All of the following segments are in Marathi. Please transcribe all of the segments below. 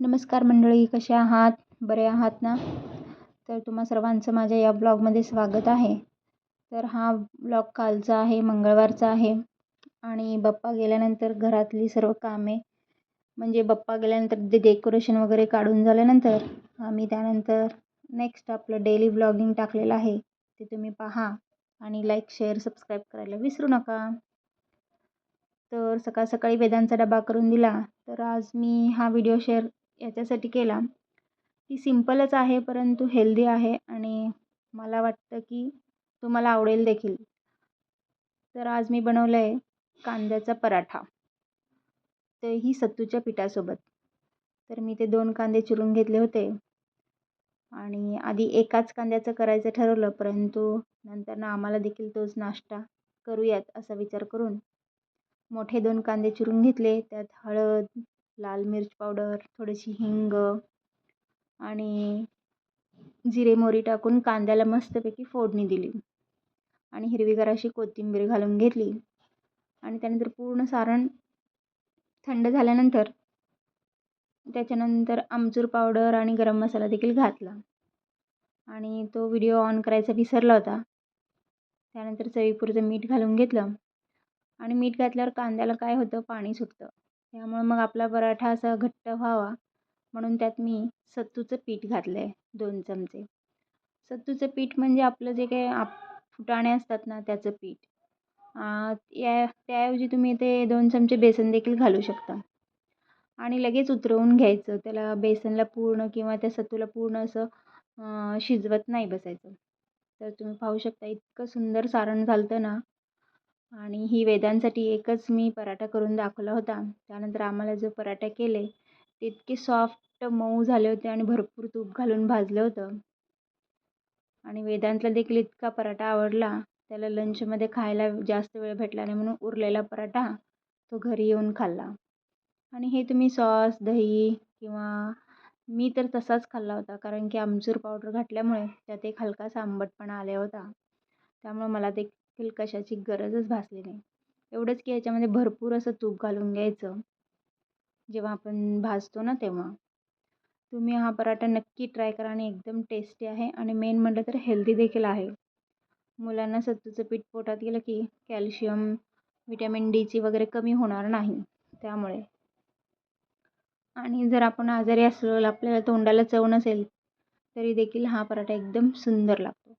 नमस्कार मंडळी कसे आहात? बरे आहात ना? तर तुम्हा सर्वांचं माझ्या या ब्लॉगमध्ये स्वागत आहे. तर हा ब्लॉग कालचा आहे मंगळवारचा आहे. आणि बाप्पा गेल्यानंतर घरातली सर्व कामे म्हणजे बाप्पा गेल्यानंतर ते डेकोरेशन वगैरे काढून झाल्यानंतर आम्ही त्यानंतर नेक्स्ट आपलं डेली ब्लॉगिंग टाकलेलं आहे. ते तुम्ही पहा आणि लाईक शेअर सबस्क्राईब करायला विसरू नका. तर सकाळ सकाळी वेदांचा डबा करून दिला. तर आज मी हा व्हिडिओ शेअर याच्यासाठी केला. ती सिम्पलच आहे परंतु हेल्दी आहे आणि मला वाटतं की तुम्हाला आवडेल देखील. तर आज मी बनवलं आहे कांद्याचा पराठा. तेही सत्तूच्या पिठासोबत. तर मी ते दोन कांदे चिरून घेतले होते. आणि आधी एकाच कांद्याचं करायचं ठरवलं परंतु नंतर ना आम्हाला देखील तोच नाश्ता करूयात असा विचार करून. मोठे दोन कांदे चिरून घेतले त्यात हळद लाल मिर्च पावडर थोडीशी हिंग आणि जिरे मोहरी टाकून कांद्याला मस्तपैकी फोडणी दिली. आणि हिरवीगार अशी कोथिंबीर घालून घेतली. आणि त्यानंतर पूर्ण सारण थंड झाल्यानंतर त्याच्यानंतर आमचूर पावडर आणि गरम मसाला देखील घातला. आणि तो व्हिडिओ ऑन करायचा विसरला होता. त्यानंतर चवीपुरतं मीठ घालून घेतलं. आणि मीठ घातल्यावर कांद्याला काय होतं? पाणी सुटतं. त्यामुळे मग आपला पराठा असा घट्ट व्हावा. म्हणून त्यात मी सत्तूचं पीठ घातलं आहे दोन चमचे. सत्तूचं पीठ म्हणजे आपलं जे काही आप फुटाणे असतात ना त्याचं पीठ. या त्याऐवजी तुम्ही ते दोन चमचे बेसन देखील घालू शकता. आणि लगेच उतरवून घ्यायचं. त्याला बेसनला पूर्ण किंवा त्या सत्तूला पूर्ण असं शिजवत नाही बसायचं. तर तुम्ही पाहू शकता इतकं सुंदर सारण झालं ना आणि ही वेदांसाठी एकच मी पराठा करून दाखवला होता. त्यानंतर आम्हाला जो पराठा केले ते इतके सॉफ्ट मऊ झाले होते आणि भरपूर तूप घालून भाजलं होतं. आणि वेदांतला देखील इतका पराठा आवडला त्याला लंचमध्ये खायला जास्त वेळ भेटला नाही म्हणून उरलेला पराठा तो घरी येऊन खाल्ला. आणि हे तुम्ही सॉस दही किंवा मी तर तसाच खाल्ला होता कारण की आमचूर पावडर घातल्यामुळे त्यात एक हलकासा आंबटपणा आला होता. त्यामुळे मला ते देखील कशाची गरजच भासली नाही. एवढंच की याच्यामध्ये भरपूर असं तूप घालून घ्यायचं. जेव्हा आपण भाजतो ना तेव्हा. तुम्ही हा पराठा नक्की ट्राय करा आणि एकदम टेस्टी आहे आणि मेन म्हटलं तर हेल्दी देखील आहे. मुलांना सत्तूचं पीठ पोटात गेलं की कॅल्शियम विटॅमिन डीची वगैरे कमी होणार नाही त्यामुळे. आणि जर आपण आजारी असलो आपल्याला तोंडाला चव नसेल तरी देखील हा पराठा एकदम सुंदर लागतो.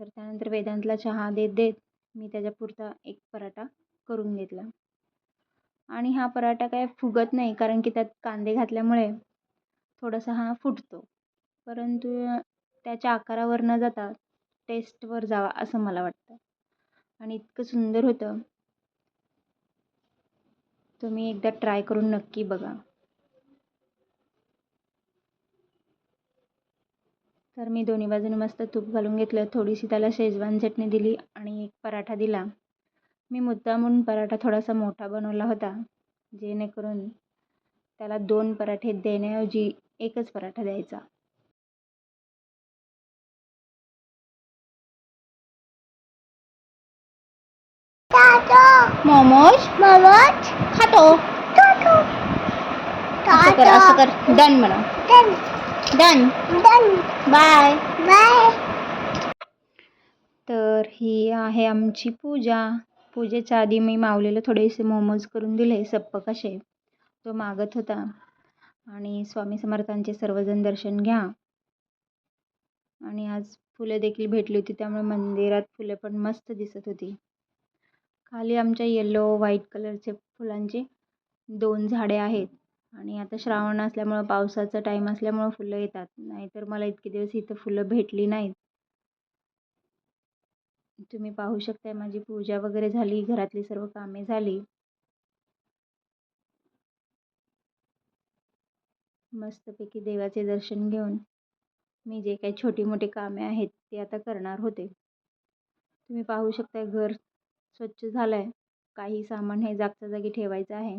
तर त्यानंतर वेदांतला चहा देत देत मी त्याच्यापुरता एक पराठा करून घेतला. आणि हा पराठा काय फुगत नाही कारण की त्यात कांदे घातल्यामुळे थोडासा हा फुटतो. परंतु त्याच्या आकारावर न जाता टेस्टवर जावा असं मला वाटतं. आणि इतकं सुंदर होतं. तुम्ही एकदा ट्राय करून नक्की बघा. तर मी दोन्ही बाजूने मस्त तूप घालून घेतलं. थोडीशी त्याला शेजवान चटणी दिली आणि एक पराठा दिला. मी मुद्दामून पराठा थोडासा मोठा बनवला होता जेणेकरून त्याला दोन पराठे देण्याऐवजी एकच पराठा द्यायचा. मोमोज? मोमोज? खातो. असं कर असं कर. डन म्हणा. डन बाय बाय तर ही आहे आमची पूजा. पूजेच्या आधी मी मावलेलं थोडेसे मोमोज करून दिले सप्पक असे तो मागत होता. आणि स्वामी समर्थांचे सर्वजण दर्शन घ्या. आणि आज फुलं देखील भेटली होती त्यामुळे मंदिरात फुलं पण मस्त दिसत होती. खाली आमच्या येलो व्हाईट कलरचे फुलांचे दोन झाडे आहेत. आणि आता श्रावण असल्यामुळं पावसाचा टाईम असल्यामुळं फुलं येतात. नाहीतर मला इतके दिवस इथं फुलं भेटली नाहीत. तुम्ही पाहू शकताय माझी पूजा वगैरे झाली घरातली सर्व कामे झाली. मस्तपैकी देवाचे दर्शन घेऊन मी जे काही छोटी मोठी कामे आहेत ते आता करणार होते. तुम्ही पाहू शकताय घर स्वच्छ झालं आहे काही सामान हे जागच्या जागी ठेवायचं आहे.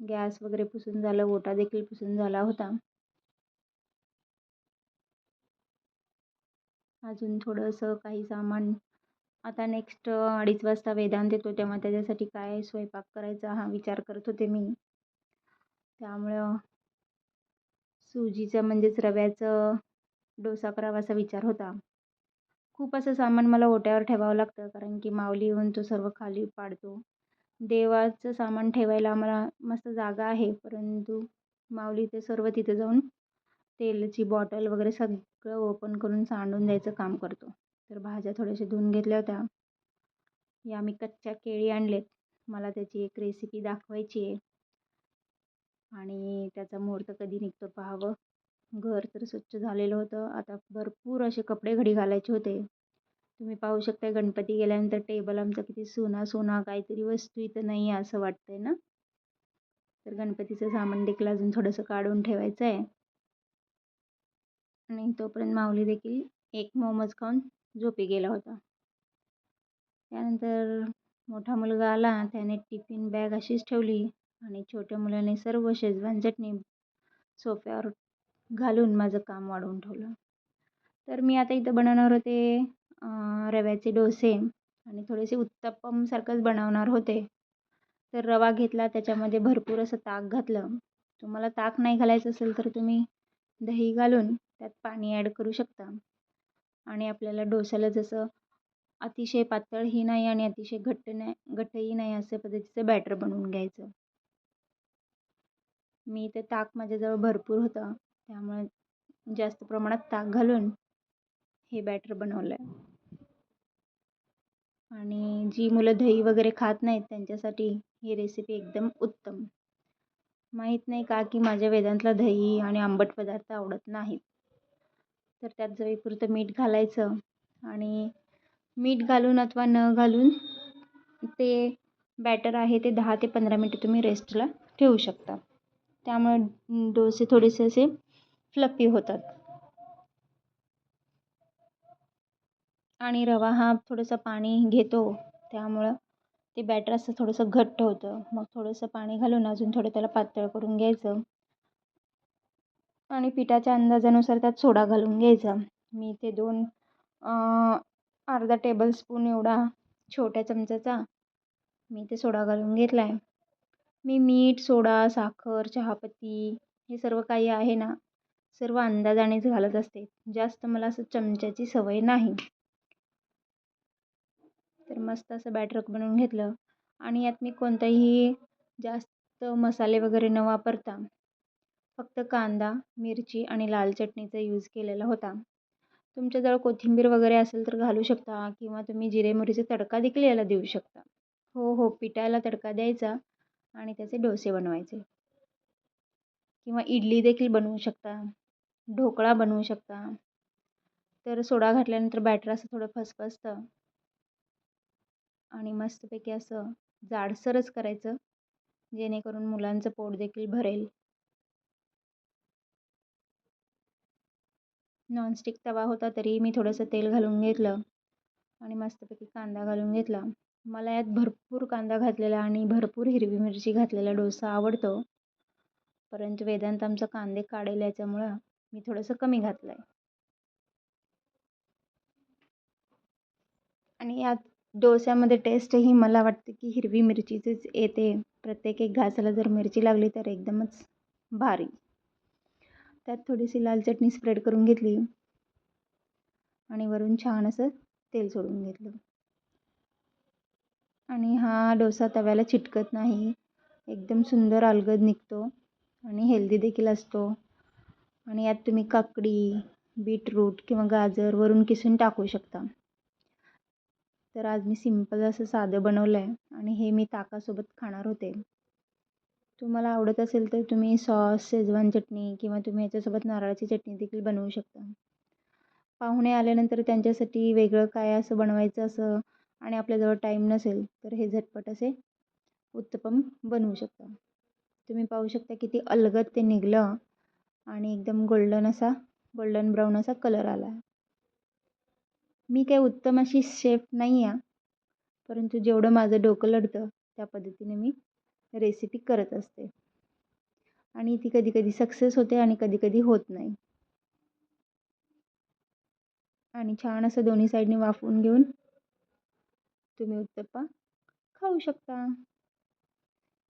गॅस वगैरे पुसून झालं ओटा देखील पुसून झाला होता. अजून थोडंसं काही सामान. आता नेक्स्ट अडीच वाजता वेदांत येतो तेव्हा त्याच्यासाठी काय स्वयंपाक करायचा हा विचार करत होते मी. त्यामुळं सुजीचं म्हणजेच रव्याचं डोसा करावा असा विचार होता. खूप असं सामान मला ओट्यावर ठेवावं लागतं कारण की माऊली येऊन तो सर्व खाली पाडतो. देवाचं सामान ठेवायला आम्हाला मस्त जागा आहे. परंतु माऊली ते सर्व तिथे जाऊन तेलाची बॉटल वगैरे सगळं ओपन करून सांडून द्यायचं काम करतो. तर भाज्या थोड्याशा धुवून घेतल्या होत्या. या मी कच्च्या केळी आणलेत. मला त्याची एक रेसिपी दाखवायची आहे. आणि त्याचा मुहूर्त कधी निघतो पाहावं. घर तर स्वच्छ झालेलं होतं. आता भरपूर असे कपडे घडी घालायचे होते. तुम्ही पाहू शकता गणपती गेल्यानंतर टेबल आमचा किती सोना सोना काहीतरी वस्तू इथं नाही आहे असं वाटतंय ना? तर गणपतीचं सामान देखील अजून थोडंसं काढून ठेवायचं आहे आणि तोपर्यंत माऊली देखील एक मोमोज खाऊन झोपी गेला होता. त्यानंतर मोठा मुलगा आला त्याने टिफिन बॅग अशीच ठेवली आणि छोट्या मुलाने सर्व शेजवान चटणी सोफ्यावर घालून माझं काम वाढवून ठेवलं. तर मी आता इथं बनवणार होते रव्याचे डोसे आणि थोडेसे उत्तप्पमसारखंच बनवणार होते. तर रवा घेतला त्याच्यामध्ये भरपूर असं ताक घातलं. तुम्हाला ताक नाही घालायचं असेल तर तुम्ही दही घालून त्यात पाणी ॲड करू शकता. आणि आपल्याला डोस्याला जसं अतिशय पातळही नाही आणि अतिशय घट्ट नाही घट्टही नाही असं पद्धतीचं बॅटर बनवून घ्यायचं. मी ते ताक माझ्याजवळ भरपूर होतं. त्यामुळे जास्त प्रमाणात ताक घालून हे बॅटर बनवलं आहे आणि जी मुलं दही वगैरे खात नाहीत त्यांच्यासाठी ही रेसिपी एकदम उत्तम. माहीत नाही का की माझ्या वेदांतला दही आणि आंबट पदार्थ आवडत नाहीत. तर त्यात चवीपुरतं मीठ घालायचं आणि मीठ घालून अथवा न घालून ते बॅटर आहे ते दहा ते पंधरा मिनटं तुम्ही रेस्टला ठेवू शकता. त्यामुळे डोसे थोडेसे असे फ्लफी होतात. आणि रवा हा थोडंसं पाणी घेतो त्यामुळं ते बॅटर असं थोडंसं घट्ट होतं. मग थोडंसं पाणी घालून अजून थोडं त्याला पातळ करून घ्यायचं. आणि पिठाच्या अंदाजानुसार त्यात सोडा घालून घ्यायचा. मी ते दोन अर्धा टेबलस्पून एवढा छोट्या चमच्याचा मी ते सोडा घालून घेतला आहे मी मीठ सोडा साखर चहापत्ती हे सर्व काही आहे ना सर्व अंदाजानेच घालत असते. जास्त मला असं चमच्याची सवय नाही. तर मस्त असं बॅटर बनवून घेतलं. आणि यात मी कोणताही जास्त मसाले वगैरे न वापरता फक्त कांदा मिरची आणि लाल चटणीचा यूज केलेला होता. तुमच्याजवळ कोथिंबीर वगैरे असेल तर घालू शकता किंवा तुम्ही जिरे मोहरीचा तडका देखील याला देऊ शकता. हो हो पिठाला तडका द्यायचा आणि त्याचे डोसे बनवायचे. किंवा इडली देखील बनवू शकता ढोकळा बनवू शकता. तर सोडा घातल्यानंतर बॅटर असं थोडं फसफसतं. आणि मस्तपैकी असं जाडसरच करायचं जेणेकरून मुलांचं पोट देखील भरेल. नॉनस्टिक तवा होता तरी मी थोडंसं तेल घालून घेतलं आणि मस्तपैकी कांदा घालून घेतला. मला यात भरपूर कांदा घातलेला आणि भरपूर हिरवी मिरची घातलेला डोसा आवडतो. परंतु वेदांत आमचं कांदे काढेल याच्यामुळं मी थोडंसं कमी घातलं आहे आणि यात डोश्यामध्ये टेस्टही मला वाटते की हिरवी मिरचीचीच येते. प्रत्येक एक घासाला जर मिरची लागली तर एकदमच भारी. त्यात थोडीशी लाल चटणी स्प्रेड करून घेतली. आणि वरून छान असं तेल सोडून घेतलं. आणि हा डोसा तव्याला चिटकत नाही. एकदम सुंदर अलगद निघतो. आणि हेल्दी देखील असतो. आणि यात तुम्ही काकडी बीटरूट किंवा गाजर वरून किसून टाकू शकता. तर आज मी सिंपल असं साधं बनवलं आहे आणि हे मी ताकासोबत खाणार होते. तुम्हाला आवडत असेल तर तुम्ही सॉस शेजवान चटणी किंवा तुम्ही याच्यासोबत नारळाची चटणी देखील बनवू शकता. पाहुणे आल्यानंतर त्यांच्यासाठी वेगळं काय असं बनवायचं असं आणि आपल्याजवळ टाईम नसेल तर हे झटपट असे उत्तपम बनवू शकता. तुम्ही पाहू शकता किती अलगद ते निघलं आणि एकदम गोल्डन असा गोल्डन ब्राऊन असा कलर आला मी काही उत्तम अशी शेफ नाही आहे परंतु जेवढं माझं डोकं लढतं त्या पद्धतीने मी रेसिपी करत असते. आणि ती कधी कधी सक्सेस होते आणि कधी कधी होत नाही. आणि छान असं दोन्ही साईडने वाफवून घेऊन तुम्ही उत्तप्पा खाऊ शकता.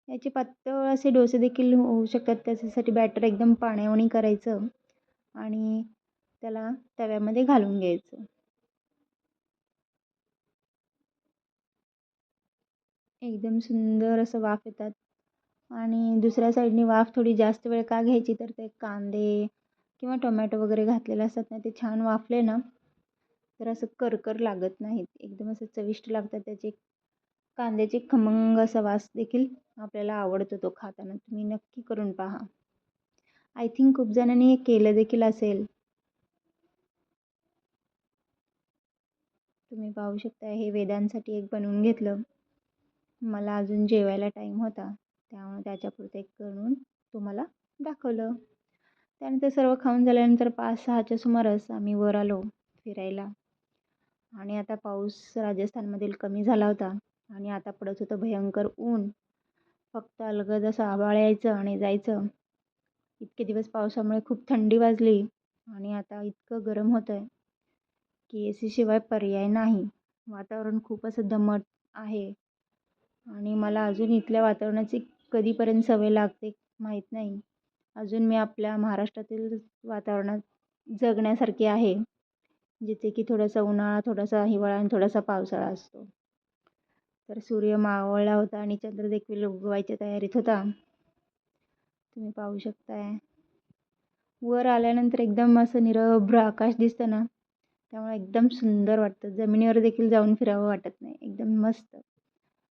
याचे पातळ असे डोसे देखील होऊ शकतात त्याच्यासाठी बॅटर एकदम पाण्यावणी करायचं आणि त्याला तव्यामध्ये घालून घ्यायचं. एकदम सुंदर असं वाफ येतात. आणि दुसऱ्या साईडने वाफ थोडी जास्त वेळ का घ्यायची? तर ते कांदे किंवा टोमॅटो वगैरे घातलेले असतात ना ते छान वाफले ना तर असं करकर लागत नाहीत. एकदम असं चविष्ट लागतात. त्याचे कांद्याचे खमंग असा वास देखील आपल्याला आवडतो तो खाताना. तुम्ही नक्की करून पहा. आय थिंक खूप जणांनी हे केलं देखील असेल. तुम्ही पाहू शकता हे वेदांसाठी एक बनवून घेतलं. मला अजून जेवायला टाईम होता त्यामुळे त्याच्यापुरतं एक करून तुम्हाला दाखवलं. त्यानंतर सर्व खाऊन झाल्यानंतर पाच सहाच्या सुमारास आम्ही वर आलो फिरायला. आणि आता पाऊस राजस्थानमधील कमी झाला होता आणि आता पडत होतं भयंकर ऊन. फक्त अलगद असं आभाळ यायचं आणि जायचं. इतके दिवस पावसामुळे खूप थंडी वाजली आणि आता इतकं गरम होतं आहे की ए सीशिवाय पर्याय नाही. वातावरण खूप असं दमट आहे. आणि मला अजून इथल्या वातावरणाची कधीपर्यंत सवय लागते माहीत नाही. अजून मी आपल्या महाराष्ट्रातील वातावरणात जगण्यासारखी आहे. जिथे की थोडासा उन्हाळा थोडासा हिवाळा आणि थोडासा पावसाळा असतो. तर सूर्य मावळला होता आणि चंद्र देखील उगवायच्या तयारीत होता. तुम्ही पाहू शकताय. वर आल्यानंतर एकदम असं निरभ्र आकाश दिसतं ना. त्यामुळे एकदम सुंदर वाटतं. जमिनीवर देखील जाऊन फिरावं वाटत नाही. एकदम मस्त.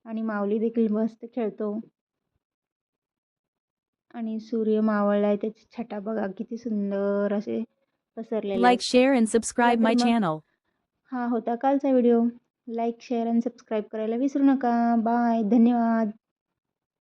आणि माऊली देखील मस्त खेळतो. आणि सूर्य मावळला आहे त्याची छटा बघा किती सुंदर असे पसरलेले share, and subscribe तर my मग- channel. हा होता कालचा व्हिडिओ. लाईक शेअर आणि सबस्क्राईब करायला विसरू नका. बाय धन्यवाद.